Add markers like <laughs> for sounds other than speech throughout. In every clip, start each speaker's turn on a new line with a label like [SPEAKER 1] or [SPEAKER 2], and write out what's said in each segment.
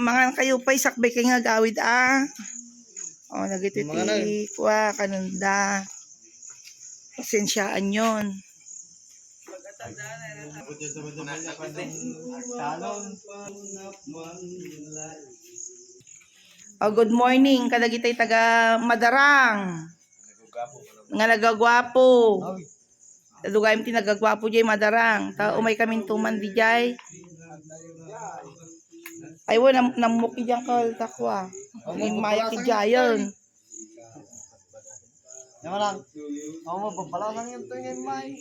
[SPEAKER 1] mga kayo pa isakbay kay nga gawid ah. O, nagititi kwa, kanunda. Pasensyaan yon. Oh, good morning. Kadagitay taga Madarang. Nga nagagwapo. Dugay ti nagagwapo jay Madarang. Ta umay kaming tuman di jay. Ay wo nam namuki diyan kal takwa. Ang maya ki jayon.
[SPEAKER 2] Yan lang. Ako mo, papala lang yung tingin, May.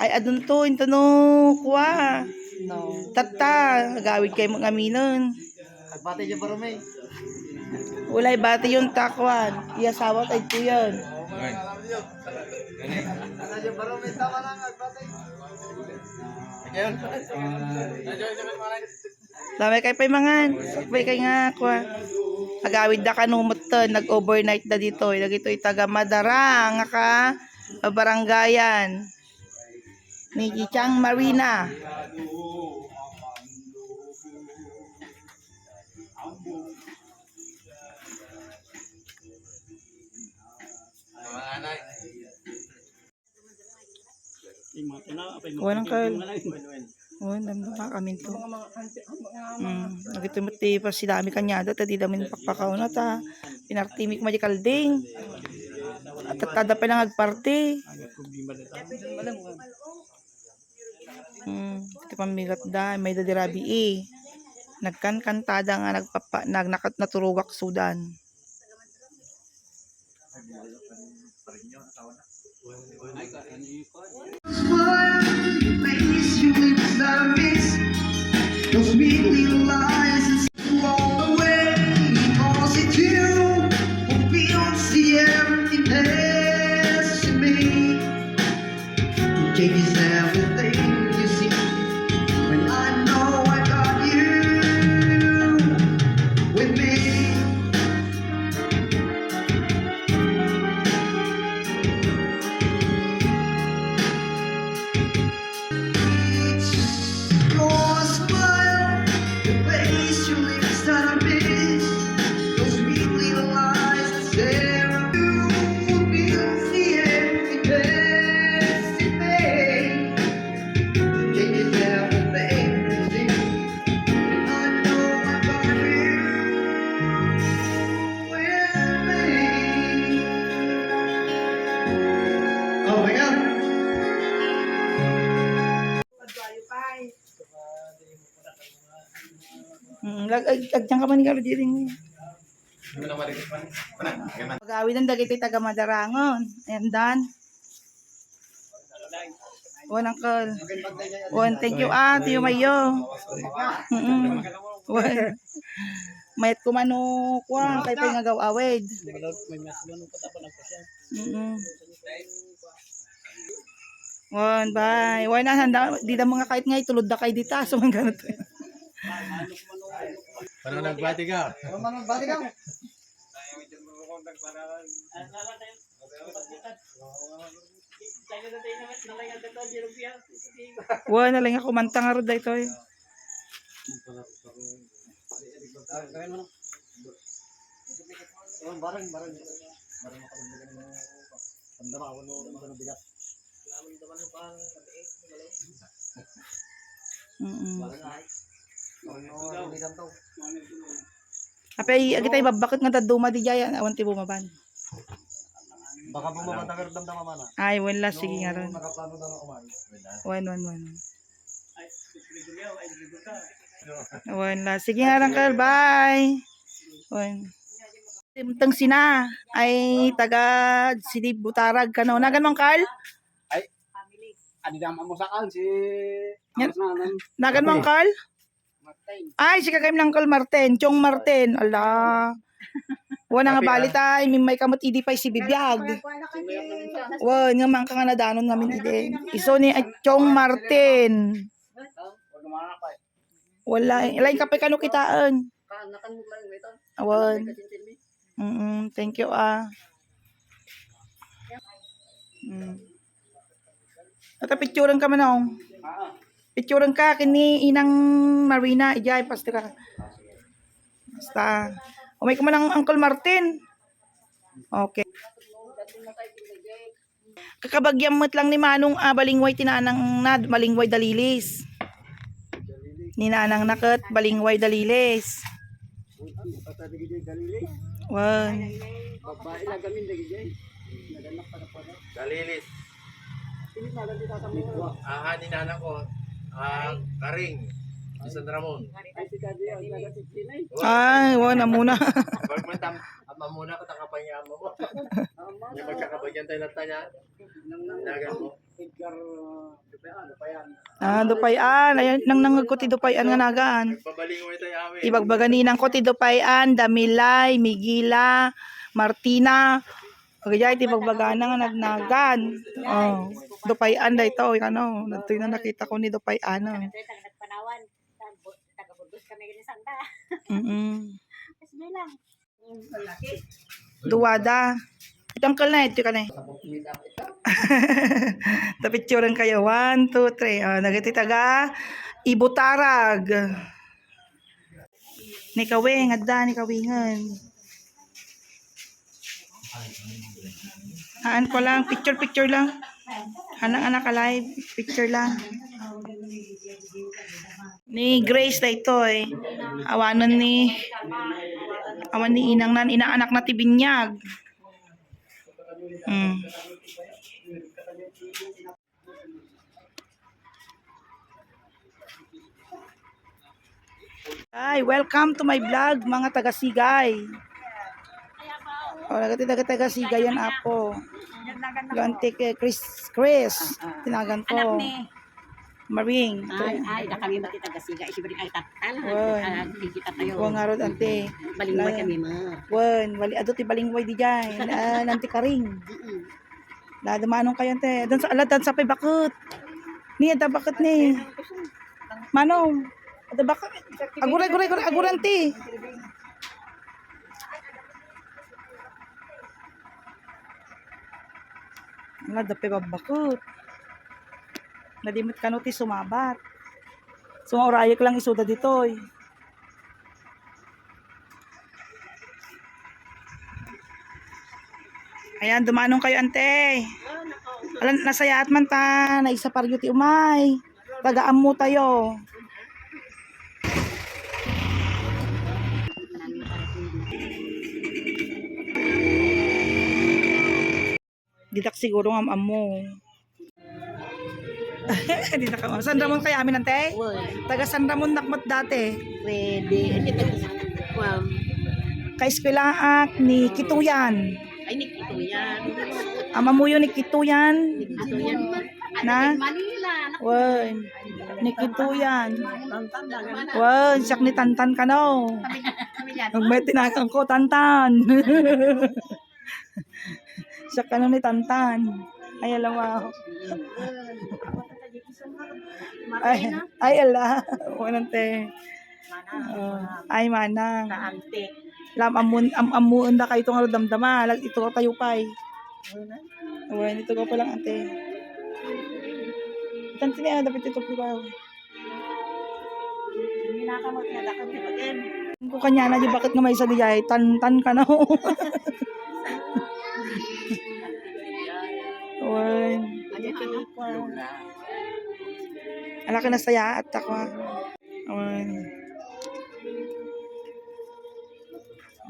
[SPEAKER 1] Ay adun to into no kwa.
[SPEAKER 2] No.
[SPEAKER 1] Tata, gawid kay mga aminon.
[SPEAKER 2] Nagbati dyan para, May.
[SPEAKER 1] Ulay bati yung takwan. Iyasawa tay ko yun.
[SPEAKER 2] Dyan para, May? Tama lang, nagbati. Ayun.
[SPEAKER 1] Dami kay pay mangan. Sakbay kay nga kwa. Agawid da kanumot to, nag-overnight da dito. Dagito taga Madarang nga ka barangayan. Ni Chichang Marina. Walang kal. Oh, namdama kami to. Mm, nagitumati pa si dami kanyado, tadi dami pakpakaw na ta. Pinartimik ma di kalding. At tada pa lang agparte. Hmm, ito pamigat da, may dadirabi eh. Nagkankantada nga nagpapa, nag, nakat, naturugak sudan.
[SPEAKER 3] Face sweetly
[SPEAKER 1] love. Lag, ag, agdyan ka man ni Karo Jiring. Pag-awid ang dagiti taga Madarangon. And done. One uncle. One, thank you ah, tiyo mayo. Mm One. Mayat ko mano kwa, kay pa nga gaw awid. Mm One, bye. One na handa, di na mga kahit nga itulod na kay dita, so mga ganito.
[SPEAKER 4] Paano nagbati ka?
[SPEAKER 2] Ano man, nagbati ka?
[SPEAKER 1] One na lang ako mantang nga ro da ito eh.
[SPEAKER 2] Barang, barang. Barang ako ng bigat Tandama ako ng ng bigat.
[SPEAKER 1] Mm
[SPEAKER 2] Barang ako ng bigat to.
[SPEAKER 1] Apay, agi tayo babakit nga daduma di jaya, awan ti bumaban.
[SPEAKER 2] Baka bumaba na pero damdama man.
[SPEAKER 1] Ay, wala, sige nga ron.
[SPEAKER 2] Nakaplano na ako man.
[SPEAKER 1] One, one, one. Wala. Sige nga lang, Carl. Bye. One. Timtang sina ay taga Sidi Butarag kano. Nagan man, Carl?
[SPEAKER 4] Adi naman mo sa kan si...
[SPEAKER 1] Nagan man, Carl? Ay, si kagayim ng Carl Marten. Chong Marten. Ala. Wala nga balit ay. May may kamot idi pa si Bibiyag. Wan, nga man ka nga nadanon ngamin idi. Iso ni Chong Marten. Wala. Ilain ka pa kano kitaan. Awan. Mm thank you ah. Mm. At picturean ka man oh. Picturean ka kini inang Marina ijay pasti ka. basta. Umay ko man ang Uncle Martin. Okay. Kakabagyam mo't lang ni Manong ah, balingway tinanang na, balingway dalilis. Ni nanang nakat, balingway dalilis. Wan.
[SPEAKER 2] Dalilis. Ah, ni nana ko. Ah, Karing. Si San Ramon.
[SPEAKER 1] Ay, wan na muna. <laughs>
[SPEAKER 2] Pag matam, ama muna ko takapanya mo mo. Yung magkakabagyan tayo lang tanya. Dagan mo.
[SPEAKER 1] ah, dupayan. Ayan, nang nangagkuti dupayan nga nagaan. Ibagbaganinang ko ti dupayan, Damilay, Migila, Martina. Kagaya iti bagbagana nga nagnagan. Oh, dupayan da ito, ano, nagtoy na nakita ko ni dupayan.
[SPEAKER 5] Sanda.
[SPEAKER 1] Mm. <laughs>
[SPEAKER 5] Lang. <laughs>
[SPEAKER 1] Duwada. Itangkal na, ito ka na. <laughs> Tapicturan kayo. One, two, three. Oh, nagtitaga. Ibutarag. Ni kawing, adda, ni kawingan. Haan ko lang, picture, picture lang. Hanang anak alive, picture lang. Ni Grace na ito eh. Awanan ni awan ni inang nan inaanak na ti binyag. Mm. Ay, welcome to my vlog, mga taga-sigay. O, nagati taga-taga-sigay yan apo. Ganti kay Chris, Chris, tinagan ko.
[SPEAKER 5] Anak ni.
[SPEAKER 1] Maring.
[SPEAKER 5] Ay, ay, na kami mati taga-siga. Isibari ay tatan.
[SPEAKER 1] Wan.
[SPEAKER 5] Ah, Kita tayo.
[SPEAKER 1] Kuha nga rod, ante.
[SPEAKER 5] Balingway kami ma.
[SPEAKER 1] Wan, wali ato ti balingway di dyan. Ah, nanti karing. La dumanong kayo ante. Dan sa alatan sa pay bakit. Ni ada bakit ni. Manong. Ada bakit. Aguray, aguray, aguray, aguran Nga, dapat babakot. Nadimit ka no ti sumabat. Sumaurayok lang isuda dito eh. Ayan, dumanong kayo, ante. Alam, nasayat man ta, na isa paryo ti umay. Tagaan mo tayo. Ditak siguro ang amo. Dito ka. San Ramon kaya amin, ante? Taga San Ramon nakmat dati.
[SPEAKER 5] Pwede. Hindi tayo Wow.
[SPEAKER 1] Kay eskwelaak ni Kituyan.
[SPEAKER 5] Ay, nikito yan.
[SPEAKER 1] Ama mo yun ni Kituyan.
[SPEAKER 5] Nikito yan.
[SPEAKER 1] Na?
[SPEAKER 5] Manila.
[SPEAKER 1] Wan. Ni Kituyan. Wan, siyak ni Tantan ka no.
[SPEAKER 5] Yan.
[SPEAKER 1] Ang may tinakan ko, Tantan. <laughs> siyak ka no ni Tantan. Ay, alam mo. Ay, ay, ala. Walang te. Oh, ay, manang. Lam, amun, am, amuun na kayo itong damdama. Lag, ito ka tayo pa eh. Wan, ito ka pa lang, ate. Tanti niya, dapat ito po ba?
[SPEAKER 5] Hindi nakamot na dakot ni Pagin.
[SPEAKER 1] Kung kanya na, di bakit nga may isa di ay, tan-tan ka na. <laughs> Wan. Ala ka na saya at ako. Wan.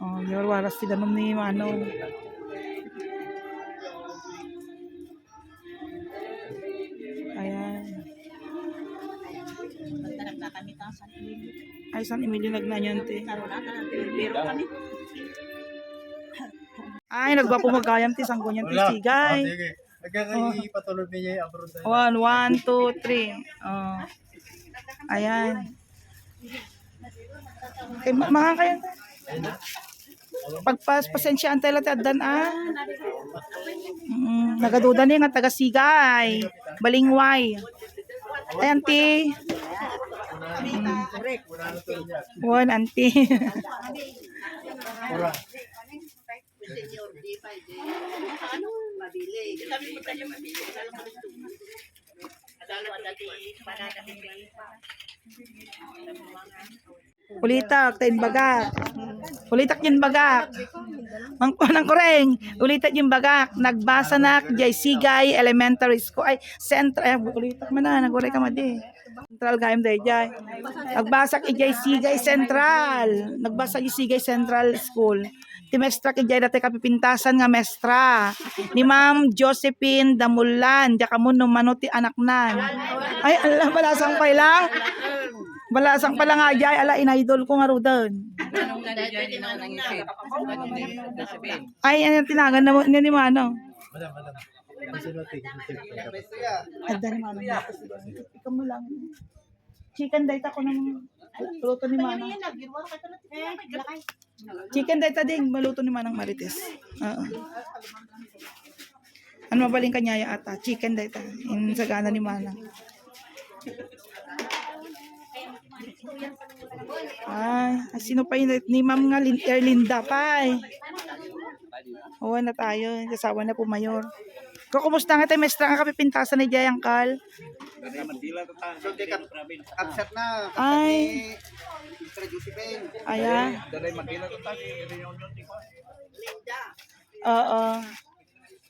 [SPEAKER 1] Oh, yun, waras si Danom ni Manong. Ayan. Ay, San Emilio nagnanyan, te.
[SPEAKER 5] Karoon na ka Pero kami.
[SPEAKER 1] Ay, te. Sanggo niyan, te. Sigay.
[SPEAKER 2] Ah, sige. Nagkakayi patulog niya yung abroad tayo.
[SPEAKER 1] One, one, two, three. Oh. Ayan. Okay, ma- mga kayo. Pagpas, pasensyaan tayo lang tadan ah. Mm, nagaduda ni nga taga Sigay. Balingway. Ayan, ti. One, auntie. <laughs>
[SPEAKER 5] Mabili. Kami po tayo mabili. Alam mo ito. Adalo adati. Panada hindi.
[SPEAKER 1] Ulita, tain baga. Ulitak yung bagak. Mang ng kureng. Ulitak yung bagak. Nagbasa na jay Sigay Elementary School. Ay, Central. Ay, ulitak mo na. Naguray ka madi. Central gayam day jay. Nagbasa ki jay Sigay Central. Nagbasa yung Sigay Central School. Ti mestra ki jay dati kapipintasan nga mestra. Ni Ma'am Josephine Damulan. Diya ka mo numano ti anak na. Ay, ala, balasang pa lang. Balasang pala nga jay. Ala, inaidol ko nga ro doon. Ay, ano tinagan na ni Mano?
[SPEAKER 2] Madam, madam.
[SPEAKER 1] Ada ni Mano. Ikaw mo lang. Chicken date ako ng luto ni Mano. Chicken date din, maluto ni Manang Marites. Oo. Ano mabaling kanya ya ata? Chicken date. Yung sagana ni Manang. Ay, sino pa yun? Ni Ma'am nga, Lin Erlinda pa eh. Oo na tayo. Kasawa na po mayor. Ko kumusta nga tayo, mestra nga kapipintasan ni Jayang Kal?
[SPEAKER 4] So, di ka upset na.
[SPEAKER 1] Ay,
[SPEAKER 4] Mr. Josephine.
[SPEAKER 1] ayan. Oo.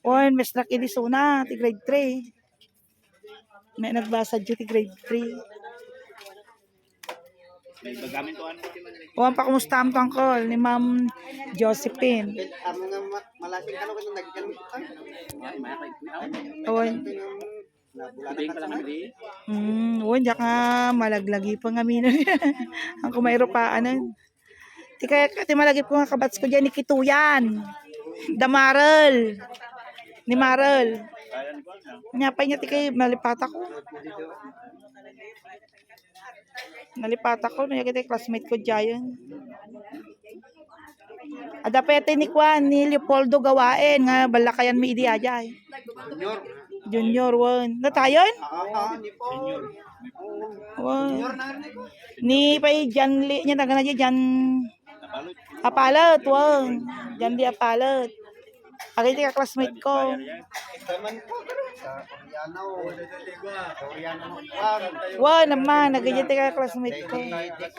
[SPEAKER 1] Oy, mestra Kilisuna, ti grade 3. May nagbasa dyan ti grade 3.
[SPEAKER 4] May bagamit to ano.
[SPEAKER 1] O, ang pakumusta ang tangkol ni Ma'am Josephine.
[SPEAKER 4] Amo nga ma- malasing ka no kung nagkamit ka.
[SPEAKER 1] Oy, mm, oy, diyan ka malaglagi pa nga mina. <laughs> ang kumayro pa, ano. Ti kaya, ti malagip ko nga kabats ko dyan ni Kituyan. Damarel. Ni Marel. Nyapay niya ti kay malipata ko. Nalipata ko, naya kita classmate ko dyan. Ada pete ni Kwan, ni Leopoldo gawain, nga balakayan mi idi ajay.
[SPEAKER 4] Junior.
[SPEAKER 1] Junior one. Na tayon?
[SPEAKER 4] Ah, ni po.
[SPEAKER 1] One.
[SPEAKER 4] Junior ko.
[SPEAKER 1] Ni pay Jan Li, niya taga na dyan, Jan Apalot, one. Jan Li Apalot. Agay ka classmate ko.
[SPEAKER 4] Sa Koreano. Koreano mo. Juan.
[SPEAKER 1] One naman, nagay ka classmate ko.
[SPEAKER 4] Dik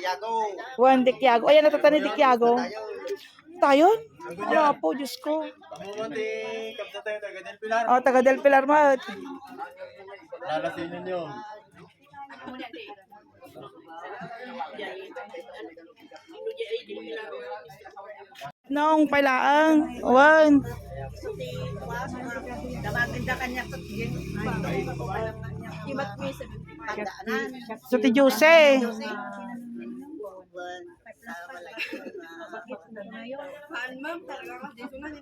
[SPEAKER 4] Yago.
[SPEAKER 1] One Dikyago. Ayan, natatani Dikyago.
[SPEAKER 4] Tayo.
[SPEAKER 1] Tayon? Wala po, Diyos ko.
[SPEAKER 2] Tayo, taga
[SPEAKER 1] Del Pilar Mat.
[SPEAKER 2] Lalasin ninyo.
[SPEAKER 1] Noong palaang.
[SPEAKER 5] Pagdaanan.
[SPEAKER 1] So, ti Jose.
[SPEAKER 5] Paan ma'am, talaga.